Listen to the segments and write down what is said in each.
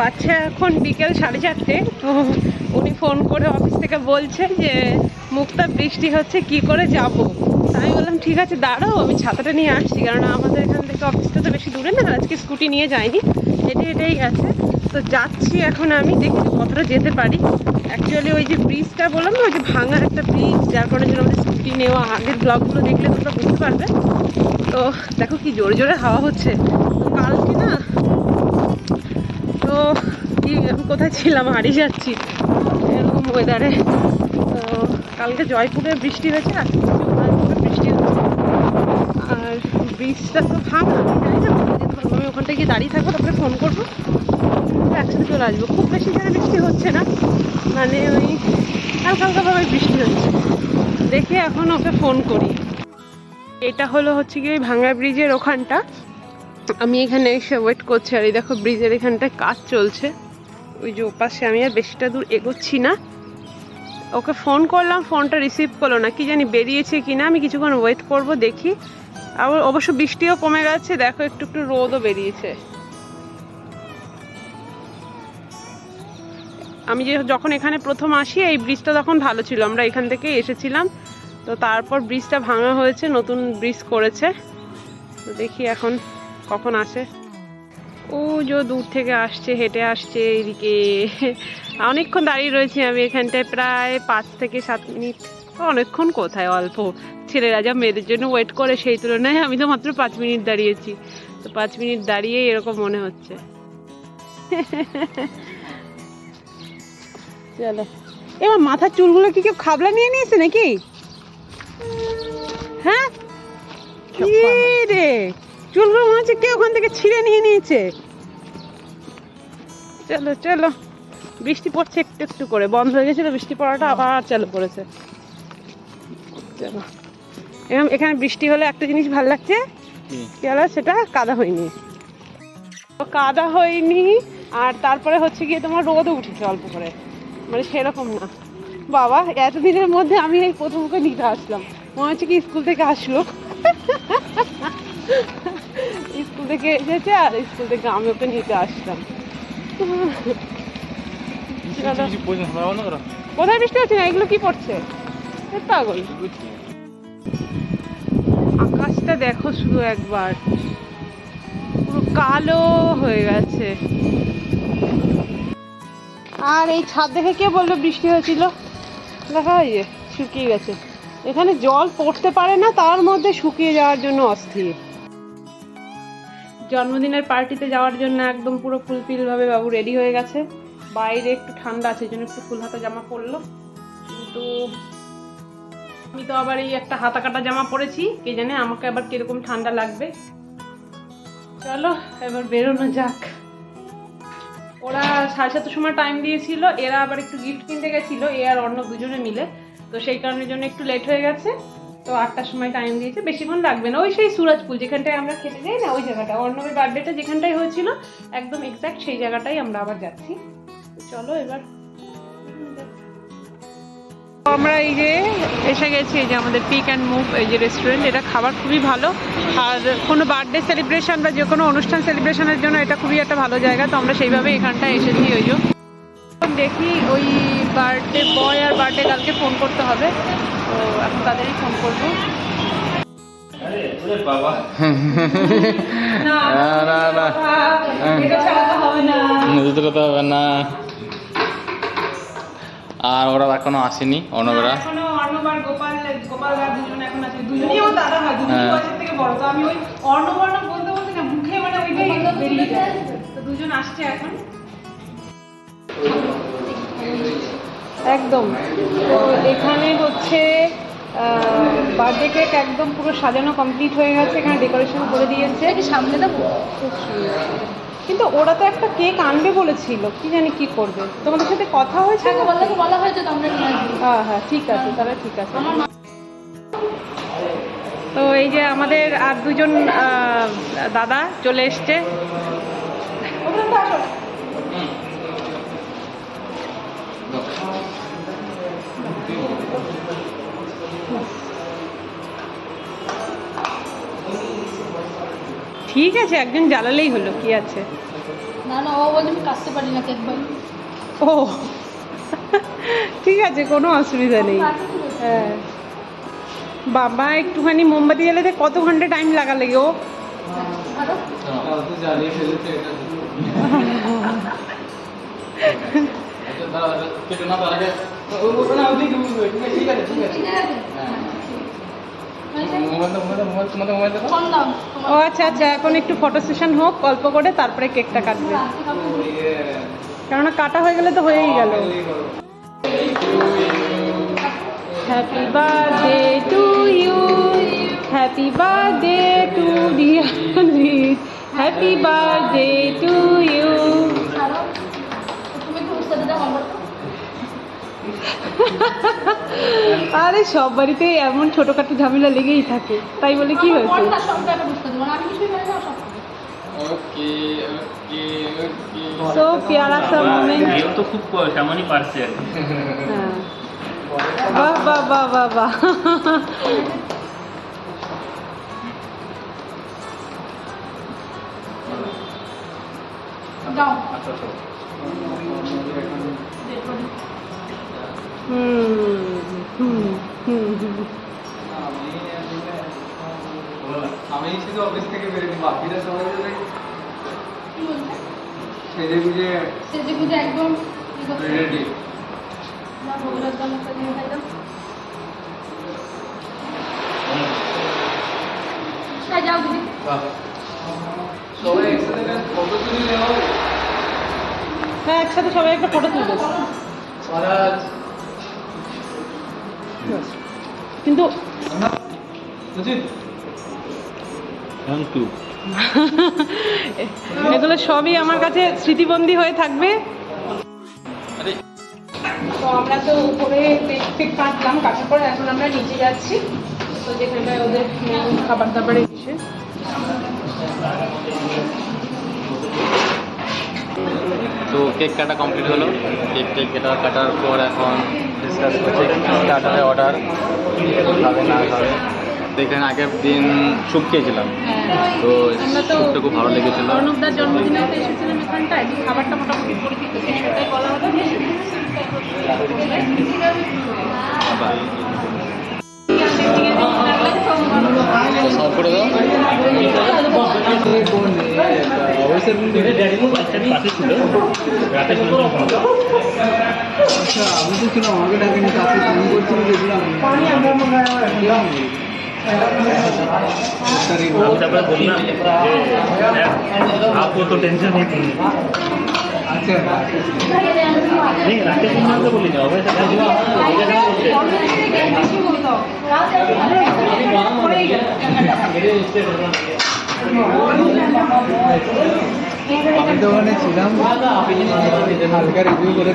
বাচ্চা এখন বিকেল সাড়ে চারটে, তো উনি ফোন করে অফিস থেকে বলছে যে মুক্তা বৃষ্টি হচ্ছে, কি করে যাব? আমি বললাম, ঠিক আছে, দাঁড়াও, আমি ছাতাটা নিয়ে আসছি কারণ আমাদের এখান থেকে অফিসটা তো বেশি দূরে না, আজকে স্কুটি নিয়ে যাইনি, হেঁটে হেঁটেই গেছে। তো যাচ্ছি এখন আমি, দেখি কতটা যেতে পারি। অ্যাকচুয়ালি ওই যে ব্রিজটা বললাম না, ওই যে ভাঙা একটা ব্রিজ যার কারণে যেন আমাদের স্কুটি নেওয়া, আগের ব্লগগুলো দেখলে তোমরা বুঝতে পারবে। তো দেখো কি জোরে জোরে হাওয়া হচ্ছে। তো কালকে না তো কি কোথায় ছিলাম? হারিয়ে যাচ্ছি। এরকম ওয়েদারে তো কালকে জয়পুরে বৃষ্টি হয়েছে আজকে জয়পুরে বৃষ্টি হচ্ছে আর ব্রিজটা তো ভাঙা জানি না। আমি ওখানটা গিয়ে দাঁড়িয়ে থাকব, তারপরে ফোন করব। একসাথে চলে আসব। খুব বেশি জায়গায় বৃষ্টি হচ্ছে না। মানে ওই হালকা হালকাভাবে বৃষ্টি হচ্ছে। দেখে এখন ওকে ফোন করি। এটা হলো হচ্ছে গিয়ে ভাঙা ব্রিজের ওখানটা। আমি এখানে এসে ওয়েট করছি আর এই দেখো ব্রিজের এখানটায় কাজ চলছে। ওই যে ওপাশে আমি আর বেশিটা দূর এগোচ্ছি না। ওকে ফোন করলাম ফোনটা রিসিভ করল না। কি জানি বেরিয়েছে কি না আমি কিছুক্ষণ ওয়েট করব, দেখি। আবার অবশ্য বৃষ্টিও কমে গেছে, দেখো একটু একটু রোদও বেরিয়েছে। আমি যে যখন এখানে প্রথম আসি, এই ব্রিজটা তখন ভালো ছিল। আমরা এখান থেকে এসেছিলাম। তো তারপর ব্রিজটা ভাঙা হয়েছে, নতুন ব্রিজ করেছে। তো দেখি এখন কখন আসে? ও যে দূর থেকে আসছে হেঁটে আসছে এইদিকে অনেকক্ষণ দাঁড়িয়ে রয়েছি আমি এখানটায় প্রায় পাঁচ থেকে সাত মিনিট। অনেকক্ষণ কোথায় অল্প? ছেলেরা যা মেয়েদের জন্য ওয়েট করে সেই তুলনায় আমি তো মাত্র পাঁচ মিনিট দাঁড়িয়েছি। তো পাঁচ মিনিট দাঁড়িয়ে এরকম মনে হচ্ছে। চলো। এবার মাথার চুলগুলো কি কেউ খাবলা নিয়ে নিয়েছে নাকি? হ্যাঁ? কি রে? চুলগুলো মনে হচ্ছে কেউ ওখান থেকে ছিঁড়ে নিয়ে নিয়েছে। চলো চলো। বৃষ্টি পড়ছে একটু একটু করে। বন্ধ হয়ে গেছিল বৃষ্টি পড়াটা আবার চালু করেছে। চলো। এরকম এখানে বৃষ্টি হলে একটা জিনিস ভালো লাগছে? কি? হলো সেটা? কাদা হয়নি। কাদা হয়নি আর তারপরে হচ্ছে গিয়ে তোমার রোদও উঠেছে অল্প করে। মানে সেরকম না। বাবা এতদিনের মধ্যে আমি এই প্রথম ওকে নিতে আসলাম। মনে হচ্ছে কি স্কুল থেকে আসলো। স্কুল থেকে এসেছে আর স্কুল থেকে আমি ওকে নিতে আসতাম কোথায় বৃষ্টি হচ্ছে না? এগুলো কি পড়ছে? পাগল। আকাশটা দেখো শুধু একবার। পুরো কালো হয়ে গেছে। আর এই ছাদ দেখে কে বলল বৃষ্টি হয়েছিল? দেখা হয় যে শুকিয়ে গেছে। এখানে জল পড়তে পারে না, তার মধ্যে শুকিয়ে যাওয়ার জন্য অস্থির। জন্মদিনের পার্টিতে যাওয়ার জন্য একদম পুরো ফুলফিল ভাবে বাবু রেডি হয়ে গেছে। বাইরে একটু ঠান্ডা আছে জন্য একটু ফুল হাতা জামা পরলো। কিন্তু আমি তো আবার এই একটা হাতা কাটা জামা পরেছি, কে জানে আমাকে আবার কীরকম ঠান্ডা লাগবে। চলো, এবার বেরোনো যাক। ওরা সাড়ে সাতটার সময় টাইম দিয়েছিল, এরা আবার একটু গিফট কিনতে গেছিল, এ আর অন্য দুজনে মিলে। তো সেই কারণের জন্য একটু লেট হয়ে গেছে। তো আটটার সময় টাইম দিয়েছে। বেশিক্ষণ লাগবে না। ওই সেই সুরাজপুর যেখানটায় আমরা খেতে যাই না, ওই জায়গাটা। অর্ণবের বার্থডেটা যেখানটায় হয়েছিল, একদম এক্স্যাক্ট সেই জায়গাটাই আমরা আবার যাচ্ছি। চলো এবার। আমরা এই যে এসে গেছি, এই যে আমাদের পিক অ্যান্ড মুভ এই যে রেস্টুরেন্ট এটা খাবার খুবই ভালো। আর কোনো বার্থডে সেলিব্রেশন বা যে কোনো অনুষ্ঠান সেলিব্রেশনের জন্য এটা খুবই একটা ভালো জায়গা। তো আমরা সেইভাবে এখানটায় এসেছি ওই দেখি ওই বার্থডে বয় আর বার্থডে কালকে ফোন করতে হবে। তো এখন তাদেরই ফোন করব। না আর ওরা এখনও আসেনি অনবরা। এখনও অর্ণব আর গোপাল গোপাল দা দুজন এখন আছে। দুজনেই আমার দাদা দুজনেই। বয়সের থেকে বড়। তো আমি ওই অর্ণব অর্ণব বলতে বলতে না মুখে ওইটাই বেরিয়ে যায়। তো দুজন আসছে এখন। একদম। তো এখানে হচ্ছে বার্থডে কেক একদম পুরো সাজানো কমপ্লিট হয়ে গেছে এখানে ডেকোরেশন করে দিয়েছে। সামনে দেবো? খুব সুন্দর। কিন্তু ওরা তো একটা কেক আনবে বলেছিল কি জানি কি করবে। তোমাদের সাথে কথা হয়েছে? বলা আসব। হ্যাঁ হ্যাঁ ঠিক আছে তাহলে ঠিক আছে। তো এই যে আমাদের আর দুজন দাদা চলে এসছে। ঠিক আছে একজন জ্বালালেই হলো কি আছে? না না ও বলছে আমি কাটতে পারি না কেক ও ঠিক আছে কোনো অসুবিধা নেই। হ্যাঁ। বাবা একটুখানি মোমবাতি জ্বালাতে কত ঘণ্টা টাইম লাগা লাগে ও তার আগে ঠিক আছে মোবাইল মোবাইল মোবাইল তোমাদের মোবাইল দেখো ফোন দাও ও আচ্ছা আচ্ছা এখন একটু ফটো সেশন হোক গল্প করে তারপরে কেকটা কাটবে। কেননা কাটা হয়ে গেলে তো হয়েই গেল। Happy birthday to you happy birthday to dear happy birthday to you আরে সব বাড়িতে এমন ছোটখাটো ঝামেলা লেগেই থাকে। তাই বলে কি হয়েছে? সো প্যারা সা মোমেন্ট তো খুব সামান্য পারছে আর হ্যাঁ। বাহ বাহ বাহ বাহ বাহ। দাও। হুম আমি শুধু অফিস থেকে বেরোবো বাকিরা সবাই সেজে গুজে সেজে গুজে একদম। রেডি যাও সবাই একসাথে ফটো তুলে হ্যাঁ একসাথে সবাই একটা ফটো তুলবে কিন্তু এগুলো সবই আমার কাছে স্মৃতিবন্দী হয়ে থাকবে। তো আমরা তো উপরে কেক ফেক কাটলাম কাটার পরে এখন আমরা নিচে যাচ্ছি। তো যেখানটায় ওদের খাবার দাবার এসে। তো কেক কাটা কমপ্লিট হলো। কেক টেক কেটা কাটার পর এখন ডিসকাস করছে। স্টার্টারে অর্ডার খাবে না খাবে। দেখলেন আগের দিন স্যুপ খেয়েছিলাম। তো স্যুপটা খুব ভালো লেগেছিল। অর্ণবদার জন্মদিনে এসেছিলাম এখানটায়। খাবারটা মোটামুটি পরিচিত। বলা হলো পাশে ছিল রাতে শুনলাম আচ্ছা আমি তো ছিলাম আমাকে ডাকেনি কাছে ফোন করছিল দেখলাম আমি তারপরে বললাম যে আপু তো টেনশন নেই আচ্ছা नहीं रात को मैं तो बोली जाओ वैसे कर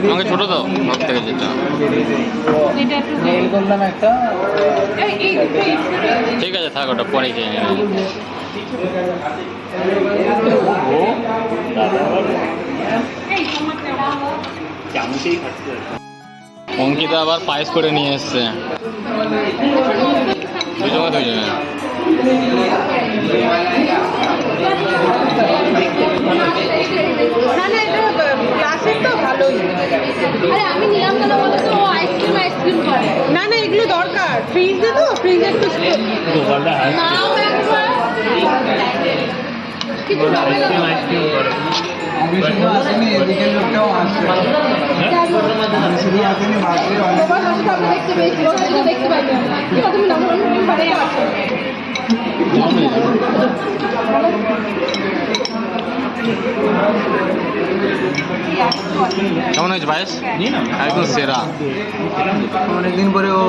আমাকে ছোটো দাও সব থেকে যেটা ঠিক আছে, থাক, ওটা পরে খেয়ে অঙ্কিতা আবার পায়েস করে নিয়ে এসছে। দুজনে দুজনে। না না এটা ক্লাসের তো ভালোই। আরে আমি নিলাম কেন বলো তো আইসক্রিম আইসক্রিম করে। না না এগুলো দরকার। ফ্রিজে তো ফ্রিজে একটু নাও একবার। কিছু আইসক্রিম আইসক্রিম করে আমি শুধু আসিনি এদিকের লোকটাও আসছে আমি শুধু আসিনি বাকি অনেক দেখতে পেয়েছি। দেখতে পাইনি। আমি। তুমি আসো কেমন হয়েছে নাও। একদম সেরা। অনেকদিন পরে ও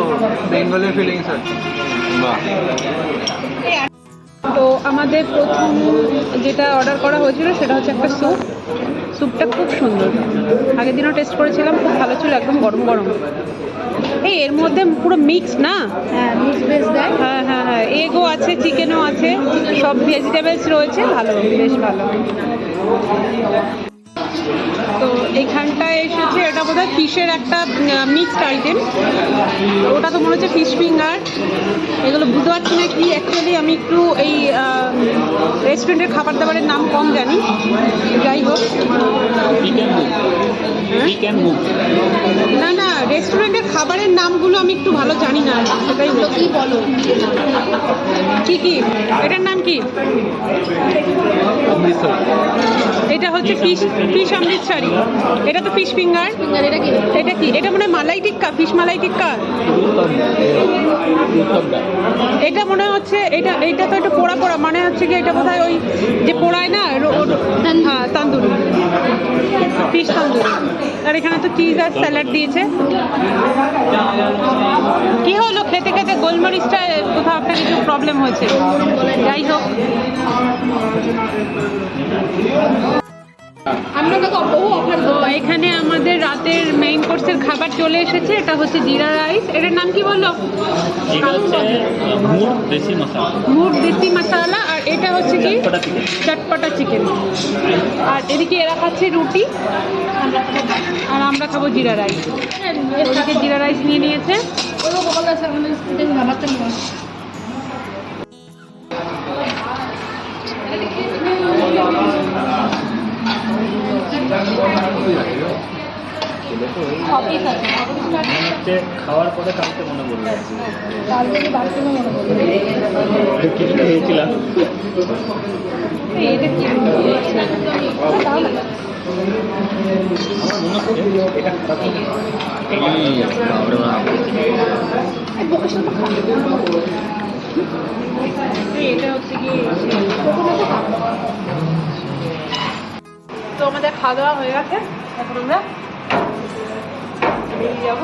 বেঙ্গলের ফিলিংস বাহ। তো আমাদের প্রথম যেটা অর্ডার করা হয়েছিল সেটা হচ্ছে একটা স্যুপ স্যুপটা খুব সুন্দর। আগের দিনও টেস্ট করেছিলাম খুব ভালো ছিল একদম গরম গরম। এই এর মধ্যে পুরো মিক্স না? হ্যাঁ মিক্স ভেজ দেয়। হ্যাঁ হ্যাঁ হ্যাঁ এগও আছে চিকেনও আছে সব ভেজিটেবলস রয়েছে ভালো বেশ ভালো। তো এইখানটায় এসেছে এটা বোধ হয় ফিশের একটা মিক্সড আইটেম ওটা তো মনে হচ্ছে ফিশ ফিঙ্গার এগুলো বুঝতে পারছি না কি? অ্যাকচুয়ালি আমি একটু এই রেস্টুরেন্টের খাবার দাবারের নাম কম জানি। যাই হোক। না না রেস্টুরেন্টের খাবারের নামগুলো আমি একটু ভালো জানি না। সেটাই কি বলো? কি কি? এটার নাম কি? এটা হচ্ছে ফিশ ফিশ অমৃতসরি। এটা তো ফিশ ফিঙ্গার এটা কি? এটা কি এটা মনে হয় মালাই টিক্কা ফিশ মালাই টিক্কা? এটা মনে হচ্ছে এটা এটা তো একটু পোড়া পোড়া মানে হচ্ছে কি এটা বোধহয় ওই যে পোড়ায় না। হ্যাঁ তান্দুরি। ফিশ তান্দুরি। আর এখানে তো চিজ আর স্যালাড দিয়েছে। কি হলো? খেতে খেতে গোলমরিচটা কোথাও একটা কিছু প্রবলেম হয়েছে। যাই হোক। এখানে আমাদের রাতের মেইন কোর্সের খাবার চলে এসেছে এটা হচ্ছে জিরা রাইস এটার নাম কি বলল মুড দেশি মশলা। মশালা আর এটা হচ্ছে কি? চটপটা চিকেন আর এদিকে এরা খাচ্ছে রুটি। আর আমরা খাব জিরা রাইস ওদিকে জিরা রাইস নিয়ে নিয়েছে। খাওয়ার পরে কালকে মনে পড়বে মনে কিছু খেয়েছিলাম মনে এটা হচ্ছে কি তো আমাদের খাওয়া দাওয়া হয়ে গেছে। এখন আমরা বেরিয়ে যাব।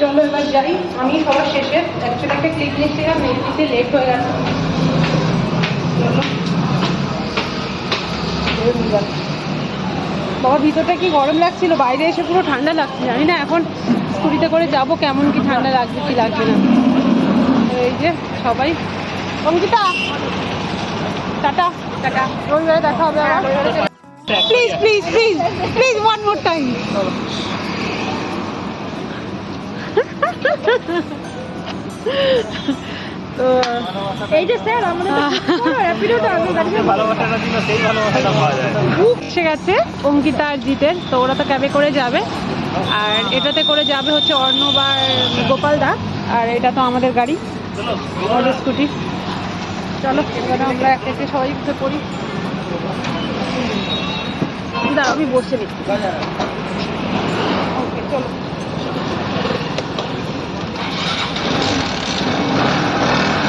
চলো এবার যাই। আমি সবার শেষে অ্যাকচুয়ালি একটা ক্লিপ নিচ্ছিলাম মেয়েটিতে লেট হয়ে গেছে। বাবা, ভিতরটা কি গরম লাগছিল? বাইরে এসে পুরো ঠান্ডা লাগছে। জানি না এখন স্কুটিতে করে যাব কেমন কি ঠান্ডা লাগবে কি লাগবে না। এই যে সবাই। অঙ্কিতা! টাটা! টাটা রবিবারে দেখা হবে আবার। Please please please please one more time তো এই যে স্যার আমাদের অঙ্কিতা আর জিতের তো ওরা তো ক্যাবে করে যাবে। আর এটাতে করে যাবে হচ্ছে অর্ণব আর গোপাল দা আর এটা তো আমাদের গাড়ি আমাদের স্কুটি চলো, এবারে আমরা একটা একটা সবাই উঠে পড়ি। দাঁড়া আমি বসে নিই ওকে, চলো।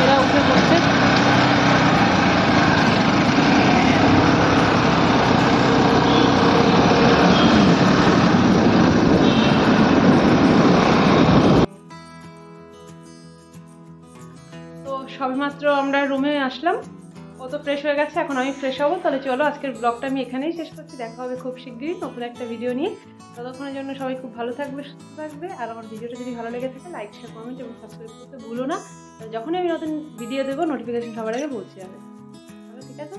এরা উঠে পড়ছে। সবেমাত্র আমরা রুমে আসলাম। ও তো ফ্রেশ হয়ে গেছে, এখন আমি ফ্রেশ হব। তাহলে চলো, আজকের ব্লগটা আমি এখানেই শেষ করছি। দেখা হবে খুব শিগগিরই নতুন একটা ভিডিও নিয়ে। ততক্ষণের জন্য সবাই খুব ভালো থাকবে, সুস্থ থাকবে। আর আমার ভিডিওটা যদি ভালো লেগে থাকে লাইক শেয়ার কমেন্ট এবং সাবস্ক্রাইব করতে ভুলো না। যখনই আমি নতুন ভিডিও দেবো নোটিফিকেশন সবার আগে পৌঁছে যাবে। ঠিক আছে?